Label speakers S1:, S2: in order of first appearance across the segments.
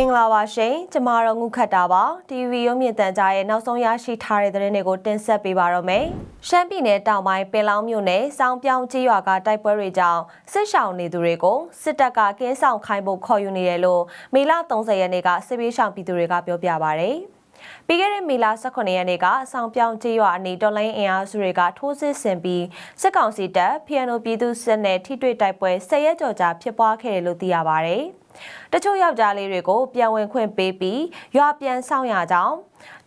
S1: မင်္ဂလာပါရှင်ကျမတို့ငုခတ်တာပါ TV ရုံမြင့်တန်ကြားရဲ့နောက်ဆုံးရရှိထားတဲ့သတင်းတွေကိုတင်ဆက်ပေးပါတော့မယ်ရှမ်းပြည်နယ်တောင်ပိုင်းပင်လောင်းမြို့နယ်စောင်းပြောင်းကြီးရွာကတိုက်ပွဲတွေကြောင့်စစ်ရှောင်နေသူတွေကိုစစ်တပ်ကကင်းဆောင်ခိုင်းဖို့ခေါ်ယူနေတယ်လို့မေလ30ရက်နေ့ကစစ်ပေးရှောင်ပြည်သူတွေကပြောပြပါဗျ။ပြီးခဲ့တဲ့မေလ18ရက်နေ့ကအဆောင်ပြောင်းကျေးရွာအနီးတော်လိုင်းအင်အားစုတွေကထိုးစစ်ဆင်ပြီးစစ်ကောင်စီတပ် PNO ပြည်သူစစ်နဲ့ထိတွေ့တိုက်ပွဲ၁၀ရက်ကျော်ကြာဖြစ်ပွားခဲ့တယ်လို့သိရပါဗျ။ တချို့ယောက်ျားလေးတွေကိုပြန်ဝင်ခွင့်ပေးပြီးရွာပြန်ဆောင်ရကြောင်း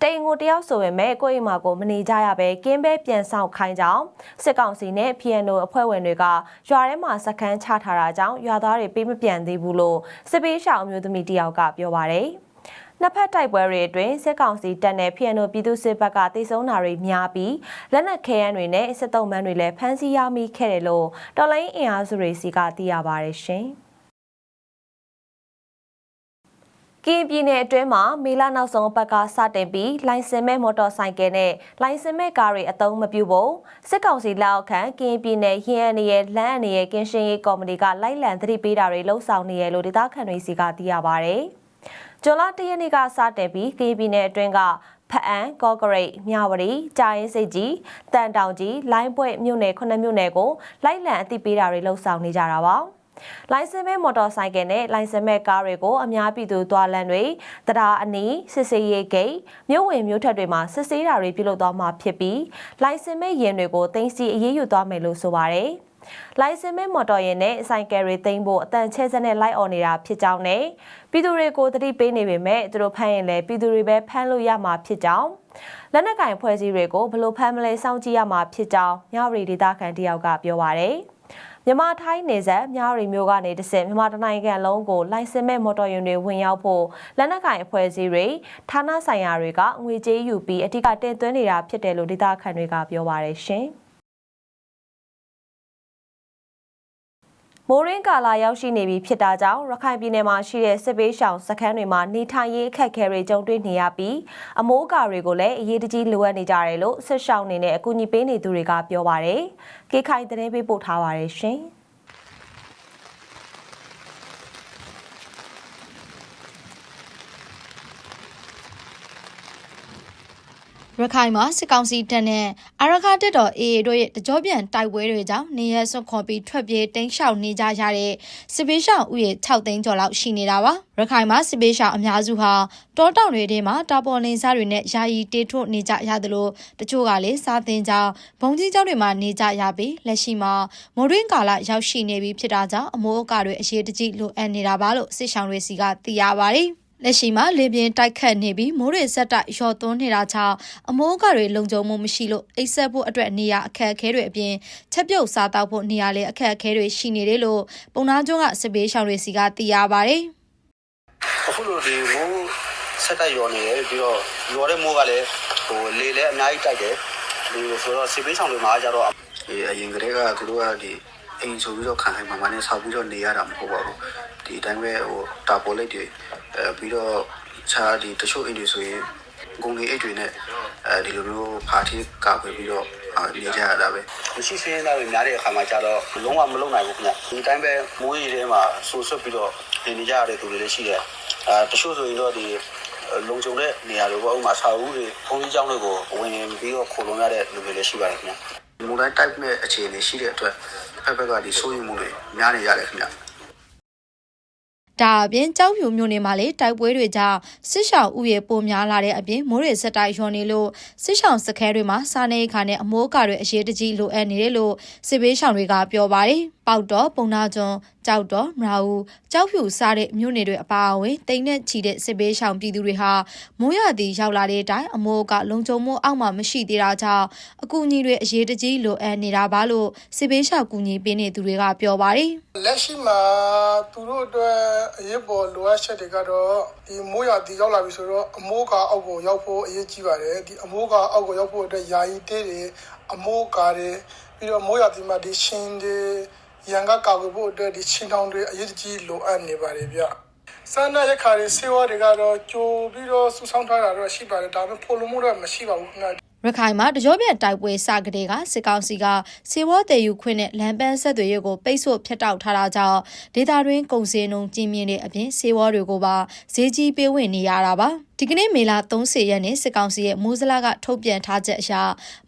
S1: တိန်ကိုတယောက်ဆိုပေမဲ့ကိုယ့်အိမ်မှာကိုမနေကြရပဲကင်းပဲပြန်ဆောင်ခိုင်းကြောင်းစစ်ကောင်စီနဲ့ PNO အဖွဲ့ဝင်တွေကရွာထဲမှာစခန်းချထားတာကြောင့်ရွာသားတွေပေးမပြန်သေးဘူးလို့စစ်ပေးရှောင်အမျိုးသမီးတယောက်ကပြောပါတယ်။နှစ်ဖက်တိုက်ပွဲတွေအတွင်းစစ်ကောင်စီတပ်နဲ့ PNO ပြည်သူစစ်ဘက်ကတိုက်ဆုံတာတွေများပြီးလက်နက်ခဲယမ်းတွေနဲ့စစ်တုံးမန်းတွေလည်းဖမ်းဆီးရမိခဲ့တယ်လို့တော်လိုင်းအင်အားစုတွေစီကသိရပါတယ်ရှင်။ ကင်းပြည်နယ်အတွင်းမှာမေလနောက်ဆုံးပတ်ကစတင်ပြီးလိုင်စင်မဲ့မော်တော်ဆိုင်ကယ်နဲ့လိုင်စင်မဲ့ကားတွေအသုံးမပြုဖို့စစ်ကောင်စီလက်အောက်ခံကင်းပြည်နယ်ရင်းအနေရဲ့လမ်းအနေရဲ့ကင်းရှင်းရေးကော်မတီကလိုက်လံသတိပေးတာတွေလှုံ့ဆော်နေရလို့ဒေသခံတွေစီကသိရပါဗျ။ဇွန်လ၁ရက်နေ့ကစတင်ပြီးကင်းပြည်နယ်အတွင်းကဖအံကော့ဂရိတ်မြဝတီကြာရင်စိတ်ကြီးတန်တောင်ကြီးလိုင်းပွဲမြို့နယ်ခုနှစ်မြို့နယ်ကိုလိုက်လံအသိပေးတာတွေလှုံ့ဆော်နေကြတာပါ။ လိုင်စင်မဲ့မော်တော်ဆိုင်ကယ်နဲ့လိုင်စင်မဲ့ကားတွေကိုအများပြည်သူသွားလမ်းတွေတရားအနီးစစ်စေးရေးဂိတ်မြို့ဝင်မြို့ထက်တွေမှာစစ်ဆေးတာတွေပြုလုပ်သွားမှာဖြစ်ပြီးလိုင်စင်မဲ့ယာဉ်တွေကိုတင်စီအရေးယူသွားမယ်လို့ဆိုပါတယ်လိုင်စင်မဲမော်တော်ယာဉ်နဲ့ဆိုင်ကယ်တွေသိမ်းဖို့အတန်ချဲစက်နဲ့လိုက်អော်နေတာဖြစ်ကြောင်းနဲ့ပြည်သူတွေကိုတတိပေးနေပေမဲ့သူတို့ဖမ်းရင်လည်းပြည်သူတွေပဲဖမ်းလို့ရမှာဖြစ်ကြောင်းလက်နက်ကင်ဖွဲ့စည်းတွေကိုဘလို့ဖမ်းမလဲစောင့်ကြည့်ရမှာဖြစ်ကြောင်းမြဝတီဒေသခံတယောက်ကပြောပါရယ် မြန်မာထိုင်းနေဆက်မြရီမျိုးကနေတဆင့်မြန်မာတနိုင်ငံလုံးကိုလိုင်စင်မဲ့မော်တော်ယာဉ်တွေဝင်ရောက်ဖို့လက်နက်ကင်အဖွဲ့အစည်းတွေဌာနဆိုင်ရာတွေကငွေကြေးယူပြီးအထူးတင်သွင်းနေတာဖြစ်တယ်လို့ဒေသခံတွေကပြောပါရရှင်။ မိုးရင်းကာလာရောက်ရှိနေပြီဖြစ်တာကြောင့်ရခိုင်ပြည်နယ်မှာရှိတဲ့စစ်ပေးရှောင်စခန်းတွေမှာနေထိုင်ရေးအခက်အခဲတွေကြုံတွေ့နေရပြီးအမိုးအကာတွေကိုလည်းအရေးတကြီးလိုအပ်နေကြတယ်လို့စစ်ရှောင်နေနဲ့အကူအညီပေးနေသူတွေကပြောပါတယ်။ကေခိုင်သတင်းပေးပို့ထားပါတယ်ရှင်။
S2: ရခိုင်မှာစစ်ကောင်စီတပ်နဲ့အာရခတက်တော် AA တို့ရဲ့တကြောပြန်တိုက်ပွဲတွေကြောင့်နေရဆွခွန်ပြီးထွက်ပြေးတိမ်းရှောင်နေကြရတဲ့စစ်ပေးရှောင်ဥယေ6သိန်းကျော်လောက်ရှိနေတာပါရခိုင်မှာစစ်ပေးရှောင်အများစုဟာတောတောင်တွေထဲမှာတာပေါ်လင်းစားတွေနဲ့ယာယီတေးထွတ်နေကြရသလိုတချို့ကလည်းစားသင်ကြောင်းဘုံကြီးကျောင်းတွေမှာနေကြရပြီးလက်ရှိမှာမိုးရင်းကာလရောက်ရှိနေပြီဖြစ်တာကြောင့်အမိုးအကာတွေအရေးတကြီးလိုအပ်နေတာပါလို့စစ်ရှောင်တွေစီကသိရပါတယ် လက်ရှိမှာလေပြင်းတိုက်ခတ်နေပြီးမိုးတွေဆက်တိုက်ရော်သွန်းနေတာကြောင့်အမိုးကတွေလုံခြုံမှုမရှိလို့အိပ်ဆက်ဖို့အတွက်နေရာအခက်အခဲတွေအပြင်ချက်ပြုတ်စားတောက်ဖို့နေရာလည်းအခက်အခဲတွေရှိနေတယ်လို့ပုံနာကျွန်းကစစ်ပေးရှောင်တွေစီကသိရပါတယ်
S3: အခုလိုဒီမိုးဆက်တိုက်ရော်နေတယ်ပြီးတော့ရော်တဲ့မိုးကလည်းဟိုလေလည်းအများကြီးတိုက်တယ်ဒီဆိုတော့စီပေးဆောင်တွေမှာကျတော့ဒီအရင်ကတည်းကသူတို့ကဒီအိမ်ဆိုပြီးတော့ခံခိုင်းမှမှနဲ့ဆောက်ပြီးတော့နေရတာမဟုတ်ပါဘူးဒီအတိုင်းပဲဟိုတာပေါ်လိတ်တွေ အဲပြီးတော့ခြားဒီတချို့အိမ်တွေဆိုရင်ဂုံလေးအိတ်တွေနဲ့အဲဒီလိုမျိုးဖာထီးကာကွယ်ပြီးတော့နေကြရတာပဲမရှိစင်းသားတွေများတဲ့အခါမှာကျတော့လုံးဝမလုံနိုင်ဘူးခင်ဗျဒီတိုင်းပဲမိုးရီထဲမှာဆူဆွတ်ပြီးတော့နေနေကြရတဲ့သူတွေလည်းရှိတယ်အဲတချို့ဆိုရင်တော့ဒီလုံခြုံတဲ့နေရာတွေပေါ့ဥပမာဆောက်ဦးတွေဘုံကြီးကျောင်းတွေကိုဝင်ပြီးတော့ခိုလုံရတဲ့လူတွေလည်းရှိပါတယ်ခင်ဗျမူတိုင်း type နဲ့အခြေအနေရှိတဲ့အတွက်ဖက်ဖက်ကဒီစိုးရိမ်မှုတွေများနေရတယ်ခင်ဗျ
S2: ဒါအပြင်ကြောက်ဖြူမြို့နယ်မှာလေတိုက်ပွဲတွေကြောင့်စစ်ရှောင်ဥယေပိုများလာတဲ့အပြင်မိုးရေဆက်တိုက်ရွံနေလို့စစ်ရှောင်စခဲတွေမှာစားနေခါနဲ့အမိုးအကာတွေအရေးတကြီးလိုအပ်နေတယ်လို့စစ်ဘေးရှောင်တွေကပြောပါတယ်။ပေါက်တော့ပုံနာကျွန်းကြောက်တော့မရာဦးကြောက်ဖြူစားတဲ့မြို့နယ်တွေအပါအဝင်တိမ်နဲ့ချီတဲ့စစ်ဘေးရှောင်ပြည်သူတွေဟာမိုးရသည်ရောက်လာတဲ့အတိုင်းအမိုးကလုံခြုံမှုအောက်မှာမရှိသေးတာကြောင့်အကူအညီတွေအရေးတကြီးလိုအပ်နေတာပါလို့စစ်ဘေးရှောင်ကူညီပေးနေသူတွေကပြောပါတယ်
S4: လက်ရှိမှာသူတို့အတွက်အရေးပေါ်လိုအပ်ချက်တွေကတော့ဒီမိုးရွာဒီရောက်လာပြီဆိုတော့အမိုးကာအောက်ကိုရောက်ဖို့အရေးကြီးပါတယ်ဒီအမိုးကာအောက်ကိုရောက်ဖို့အတွက်ယာယီတေးတွေအမိုးကာတွေ ပြီးတော့မိုးရွာဒီမှာဒီရှင်တွေရန်ကကာကွယ်ဖို့အတွက်ဒီချင်းတောင်တွေအရေးကြီးလိုအပ်နေပါတယ်ဗျစာနာရခါတွေစေဝါတွေကတော့ကြိုပြီးတော့စူဆောင်းထားတာတော့ရှိပါတယ်ဒါပေမဲ့ဖိုလိုမှုတော့မရှိပါဘူးခင်ဗျ
S2: ရခိုင်မှာတကြောပြန်တိုက်ပွဲစကတဲ့ကစစ်ကောင်စီကစေဝါတည်ယူခွင့်နဲ့လမ်းပန်းဆက်သွယ်ရေးကိုပိတ်ဆို့ဖျက်တောက်ထားတာကြောင့်ဒေတာတွင်းကုန်စည်နှုန်းကြီးမြင့်တဲ့အပြင်စေဝါတွေကိုပါဈေးကြီးပေးဝင်နေရတာပါဒီကနေ့မေလ30ရက်နေ့စစ်ကောင်စီရဲ့မိုးစလာကထုတ်ပြန်ထားချက်အရ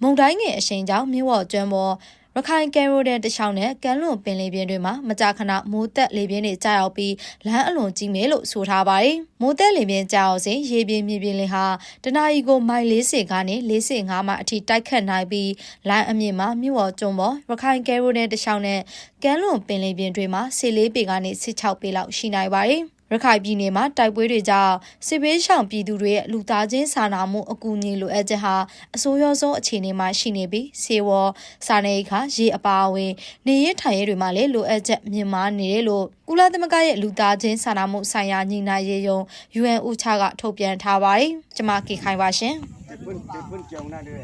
S2: မုံတိုင်းငယ်အရှိန်ကြောင့်မြင်းဝေါ်ကျွန်းပေါ် ရခိုင်ကဲရိုဒန်တချောင်းနဲ့ကမ်းလွန်ပင်လယ်ပြင်တွေမှာမကြာခဏမိုးတက်လေပြင်းတွေကြာရောက်ပြီးလမ်းအလွန်ကြီးမယ်လို့ဆိုထားပါတယ်။မိုးတက်လေပြင်းကြာအောင်စဉ်ရေပြင်းမြေပြင်းလေဟာတနအီကိုမိုင်40ကနေ45မိုင်အထိတိုက်ခတ်နိုင်ပြီးလမ်းအမြင့်မှာမြို့ဝေါ်ကျွန်းပေါ်ရခိုင်ကဲရိုဒန်တချောင်းနဲ့ကမ်းလွန်ပင်လယ်ပြင်တွေမှာဆေးလေးပေကနေ16ပေလောက်ရှိနိုင်ပါတယ်။ ရခိုင်ပြည်နယ်မှာတိုက်ပွဲတွေကြောင့်စစ်ဘေးရှောင်ပြည်သူတွေရဲ့လူသားချင်းစာနာမှုအကူအညီလိုအပ်ချက်ဟာအဆိုးရွားဆုံးအခြေအနေမှာရှိနေပြီးဆေးဝါးစာနယ်အခါရေအပါအဝင်နေရထိုင်ရတွေမှာလည်းလိုအပ်ချက်မြင့်မားနေတယ်လို့ကုလသမဂ္ဂရဲ့လူသားချင်းစာနာမှုဆိုင်ရာညှိနှိုင်းရေးယုံ UNOCHA ကထုတ်ပြန်ထားပါတယ်။ကျွန်မကေခိုင်ပါရှင်။
S5: ဘွန်းဘွန်းကြောင်နာတွေ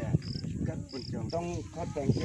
S5: ကတော့ဘွန်းကြောင်တော့ခတ်
S1: တန်ကျ